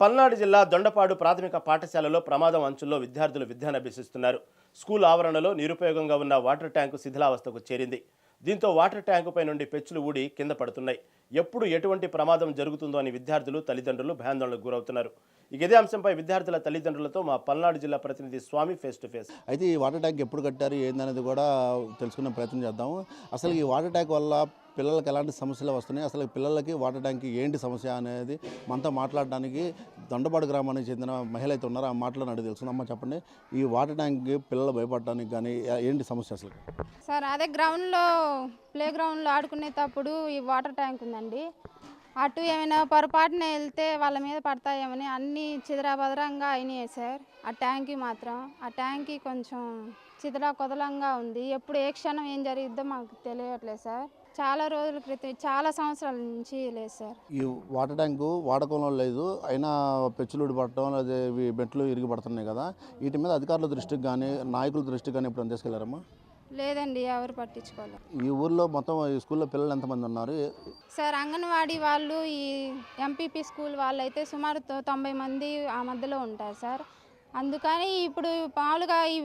పల్నాడు జిల్లా దొండపాడు ప్రాథమిక పాఠశాలలో ప్రమాదం అంచుల్లో విద్యార్థులు విద్యానభ్యసిస్తున్నారు స్కూల్ ఆవరణలో నిరుపయోగంగా ఉన్న వాటర్ ట్యాంకు శిథిలావస్థకు చేరింది. దీంతో వాటర్ ట్యాంకుపై నుండి పెచ్చులు ఊడి కింద పడుతున్నాయి. ఎప్పుడు ఎటువంటి ప్రమాదం జరుగుతుందో అని విద్యార్థులు తల్లిదండ్రులు భయాందోళనకు గురవుతున్నారు. ఇక ఇదే అంశంపై విద్యార్థుల తల్లిదండ్రులతో మా పల్నాడు జిల్లా ప్రతినిధి స్వామి ఫేస్ టు ఫేస్ అయితే ఈ వాటర్ ట్యాంక్ ఎప్పుడు కట్టారు ఏందనేది కూడా తెలుసుకునే ప్రయత్నం చేద్దాము. అసలు ఈ వాటర్ ట్యాంక్ వల్ల పిల్లలకి ఎలాంటి సమస్యలు వస్తున్నాయి? అసలు పిల్లలకి వాటర్ ట్యాంక్ ఏంటి సమస్య అనేది మనతో మాట్లాడడానికి దొండపాడు గ్రామానికి చెందిన మహిళ అయితే ఉన్నారో? ఆ మాటలను అడిగి తెలుసు అమ్మ చెప్పండి. ఈ వాటర్ ట్యాంక్కి పిల్లలు భయపడటానికి కానీ ఏంటి సమస్య అసలు? సార్ అదే గ్రౌండ్లో ప్లే గ్రౌండ్లో ఆడుకునేటప్పుడు ఈ వాటర్ ట్యాంక్ ఉందండి. అటు ఏమైనా పొరపాటున వెళ్తే వాళ్ళ మీద పడతాయేమని అన్నీ చిదరాభద్రంగా అయినాయి సార్. ఆ ట్యాంకి మాత్రం. ఆ ట్యాంకి కొంచెం చిదరా కొదలంగా ఉంది. ఎప్పుడు ఏ క్షణం ఏం జరిగిద్దో మాకు తెలియట్లేదు సార్. చాలా రోజుల క్రితం చాలా సంవత్సరాల నుంచి లేదు సార్. ఈ వాటర్ ట్యాంకు వాడకంలో లేదు అయినా పెచ్చులు పడటం లేదా ఇవి మెట్లు ఇరిగి పడుతున్నాయి కదా వీటి మీద అధికారుల దృష్టికి కానీ నాయకుల దృష్టికి కానీ ఎప్పుడు తీసుకెళ్ళారమ్మా? లేదండి ఎవరు పట్టించుకోలేదు. ఈ ఊర్లో మొత్తం ఈ స్కూల్లో పిల్లలు ఎంతమంది ఉన్నారు? సార్ అంగన్వాడీ వాళ్ళు ఈ ఎంపీపీ స్కూల్ వాళ్ళు అయితే సుమారు తొంభై మంది ఆ మధ్యలో ఉంటారు సార్. అందుకని ఇప్పుడు మామూలుగా ఈ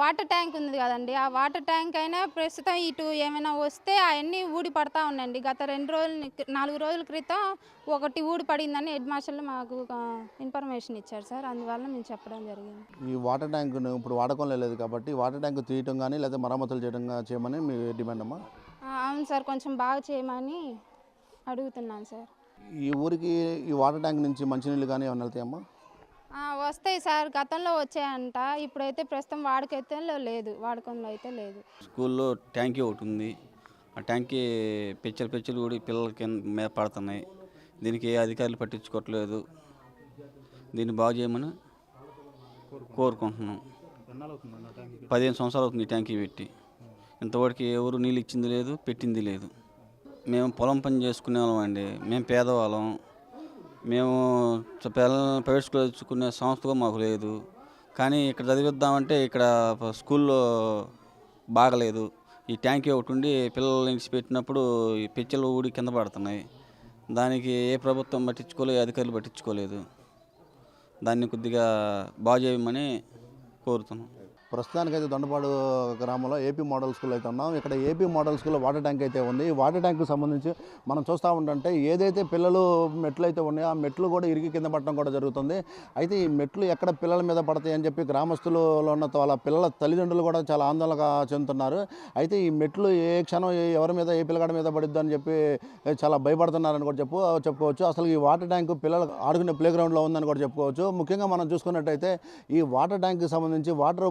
వాటర్ ట్యాంక్ ఉంది కదండి. ఆ వాటర్ ట్యాంక్ అయినా ప్రస్తుతం ఇటు ఏమైనా వస్తే అవన్నీ ఊడి పడతా ఉండండి. గత రెండు రోజులు నాలుగు రోజుల క్రితం ఒకటి ఊడి పడిందని హెడ్ మాస్టర్లు మాకు ఇన్ఫర్మేషన్ ఇచ్చారు సార్. అందువల్ల మేము చెప్పడం జరిగింది. ఈ వాటర్ ట్యాంకును ఇప్పుడు వాడకంలో లేదు కాబట్టి వాటర్ ట్యాంక్ తీయటం కానీ లేదా మరమ్మతులు చేయడం చేయమని మీ డిమాండ్ అమ్మా? అవును సార్. కొంచెం బాగా చేయమని అడుగుతున్నాను సార్. ఈ ఊరికి ఈ వాటర్ ట్యాంక్ నుంచి మంచినీళ్ళు కానీ ఏమైనా వెళ్తాయమ్మా? వస్తాయి సార్. గతంలో వచ్చాయంట. ఇప్పుడైతే ప్రస్తుతం వాడుకైతే లేదు. వాడకంలో అయితే లేదు. స్కూల్లో ట్యాంకీ ఒకటి ఉంది. ఆ ట్యాంకీ పిచ్చలు పిచ్చలు కూడా పిల్లల కింద మీద పడుతున్నాయి. దీనికి ఏ అధికారులు పట్టించుకోవట్లేదు. దీన్ని బాగు చేయమని కోరుకుంటున్నాం. పదిహేను సంవత్సరాలు అవుతుంది ట్యాంకీ పెట్టి. ఇంతవరకు ఎవరు నీళ్ళు ఇచ్చింది లేదు పెట్టింది లేదు. మేము పొలం పని చేసుకునే వాళ్ళం అండి. మేము పేదవాళ్ళం. మేము పిల్లల్ని ప్రైవేట్ స్కూల్ చదువుకునే సంస్థ మాకు లేదు. కానీ ఇక్కడ చదివిద్దామంటే ఇక్కడ స్కూల్లో బాగలేదు. ఈ ట్యాంకీ ఒకటి ఉండి పిల్లలు ఇంటికి పెట్టినప్పుడు ఈ పిచ్చలు ఊడి కింద పడుతున్నాయి. దానికి ఏ ప్రభుత్వం పట్టించుకోలేదు అధికారులు పట్టించుకోలేదు. దాన్ని కొద్దిగా బాగు చేయమని కోరుతున్నాం. ప్రస్తుతానికైతే దొండపాడు గ్రామంలో ఏపీ మోడల్ స్కూల్ అయితే ఉన్నాం. ఇక్కడ ఏపీ మోడల్ స్కూల్లో వాటర్ ట్యాంక్ అయితే ఉంది. ఈ వాటర్ ట్యాంక్కి సంబంధించి మనం చూస్తూ ఉంటుంటే ఏదైతే పిల్లలు మెట్లు అయితే ఉన్నాయో ఆ మెట్లు కూడా ఇరిగి కింద పడటం కూడా జరుగుతుంది. అయితే ఈ మెట్లు ఎక్కడ పిల్లల మీద పడతాయి అని చెప్పి గ్రామస్తులు ఉన్న వాళ్ళ పిల్లల తల్లిదండ్రులు కూడా చాలా ఆందోళన చెందుతున్నారు. అయితే ఈ మెట్లు ఏ క్షణం ఎవరి మీద ఏ పిల్లగాడి మీద పడిద్దు అని చెప్పి చాలా భయపడుతున్నారని కూడా చెప్పు చెప్పుకోవచ్చు. అసలు ఈ వాటర్ ట్యాంక్ పిల్లలు ఆడుకునే ప్లే గ్రౌండ్లో ఉందని కూడా చెప్పుకోవచ్చు. ముఖ్యంగా మనం చూసుకున్నట్టయితే ఈ వాటర్ ట్యాంక్కి సంబంధించి వాటర్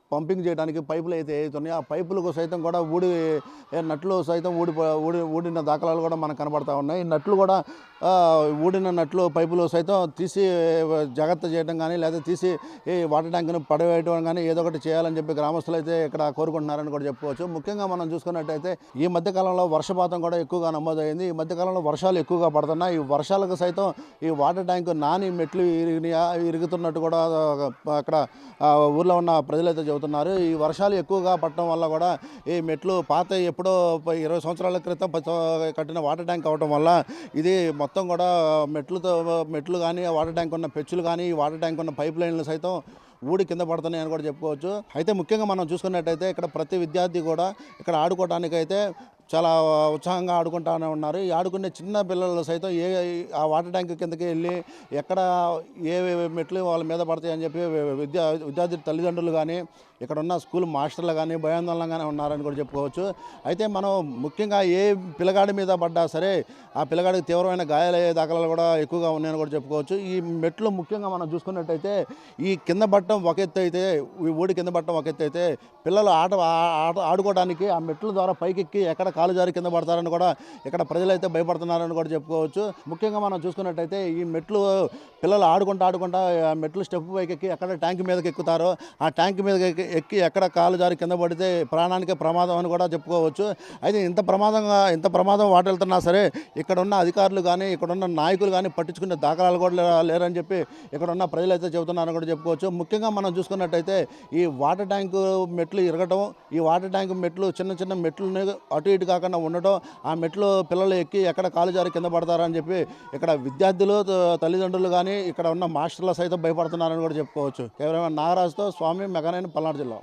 పంపింగ్ చేయడానికి పైపులు అయితే అవుతున్నాయి ఆ పైపులకు సైతం కూడా ఊడి నట్లు సైతం ఊడి ఊడి ఊడిన దాఖలాలు కూడా మనకు కనబడతా ఉన్నాయి. నట్లు కూడా ఊడిన నట్లు పైపులు సైతం తీసి జాగ్రత్త చేయడం కానీ లేదా తీసి ఈ వాటర్ ట్యాంక్ను పడవేయడం కానీ ఏదో ఒకటి చేయాలని చెప్పి గ్రామస్తులు అయితే ఇక్కడ కోరుకుంటున్నారని కూడా చెప్పుకోవచ్చు. ముఖ్యంగా మనం చూసుకున్నట్టయితే ఈ మధ్యకాలంలో వర్షపాతం కూడా ఎక్కువగా నమోదైంది. ఈ మధ్యకాలంలో వర్షాలు ఎక్కువగా పడుతున్నాయి. ఈ వర్షాలకు సైతం ఈ వాటర్ ట్యాంక్ నాని మెట్లు ఇరిగినాయా ఇరుగుతున్నట్టు కూడా అక్కడ ఊర్లో ఉన్న ప్రజలైతే చెబుతున్నారు. ఈ వర్షాలు ఎక్కువగా పడటం వల్ల కూడా ఈ మెట్లు పాత ఎప్పుడో ఇరవై సంవత్సరాల క్రితం కట్టిన వాటర్ ట్యాంక్ అవటం వల్ల ఇది మొత్తం కూడా మెట్లుతో మెట్లు కానీ వాటర్ ట్యాంక్ ఉన్న పెచ్చులు కానీ ఈ వాటర్ ట్యాంక్ ఉన్న పైప్ లైన్లు సైతం ఊడి కింద పడుతున్నాయి అని కూడా చెప్పుకోవచ్చు. అయితే ముఖ్యంగా మనం చూసుకున్నట్టయితే ఇక్కడ ప్రతి విద్యార్థి కూడా ఇక్కడ ఆడుకోవడానికైతే చాలా ఉత్సాహంగా ఆడుకుంటానే ఉన్నారు. ఈ ఆడుకునే చిన్న పిల్లలు సైతం ఏ ఆ వాటర్ ట్యాంక్ కిందకి వెళ్ళి ఎక్కడ ఏ మెట్లు వాళ్ళ మీద పడతాయి అని చెప్పి విద్యా విద్యార్థి తల్లిదండ్రులు కానీ ఇక్కడ ఉన్న స్కూల్ మాస్టర్లు కానీ భయాందోళనగానే ఉన్నారని కూడా చెప్పుకోవచ్చు. అయితే మనం ముఖ్యంగా ఏ పిల్లగాడి మీద పడ్డా సరే ఆ పిల్లగాడికి తీవ్రమైన గాయాలయ్యే దాఖలాలు కూడా ఎక్కువగా ఉన్నాయని కూడా చెప్పుకోవచ్చు. ఈ మెట్లు ముఖ్యంగా మనం చూసుకున్నట్టయితే ఈ కింద పట్టడం ఒక ఎత్తు అయితే ఈ ఊడి కింద పట్టడం ఒక ఎత్తు అయితే పిల్లలు ఆట ఆట ఆడుకోవడానికి ఆ మెట్ల ద్వారా పైకెక్కి ఎక్కడ కాలు జారి కింద పడతారని కూడా ఇక్కడ ప్రజలైతే భయపడుతున్నారని కూడా చెప్పుకోవచ్చు. ముఖ్యంగా మనం చూసుకున్నట్టయితే ఈ మెట్లు పిల్లలు ఆడుకుంటూ ఆడుకుంటా ఆ మెట్లు స్టెప్ పైకి ఎక్కి ఎక్కడ ట్యాంక్ మీదకి ఎక్కుతారో ఆ ట్యాంక్ మీదకి ఎక్కి- ఎక్కడ కాలు జారి కింద పడితే ప్రాణానికే ప్రమాదం అని కూడా చెప్పుకోవచ్చు. అయితే ఇంత ప్రమాదంగా ఇంత ప్రమాదం వాటెళ్తున్నా సరే ఇక్కడ ఉన్న అధికారులు కానీ ఇక్కడున్న నాయకులు కానీ పట్టించుకునే దాఖలాలు కూడా లేరని చెప్పి ఇక్కడున్న ప్రజలు అయితే చెబుతున్నారని కూడా చెప్పుకోవచ్చు. ముఖ్యంగా మనం చూసుకున్నట్టయితే ఈ వాటర్ ట్యాంకు మెట్లు ఇరగటం ఈ వాటర్ ట్యాంక్ మెట్లు చిన్న చిన్న మెట్లని అటు ఇటు కాకుండా ఉండటం ఆ మెట్లు పిల్లలు ఎక్కి ఎక్కడ కాలు జారి కింద పడతారని చెప్పి ఇక్కడ విద్యార్థులు తల్లిదండ్రులు కానీ ఇక్కడ ఉన్న మాస్టర్లు సైతం భయపడుతున్నారని కూడా చెప్పుకోవచ్చు. కేవలం నాగరాజుతో స్వామి మెగనైన పల్నాడు జిల్లా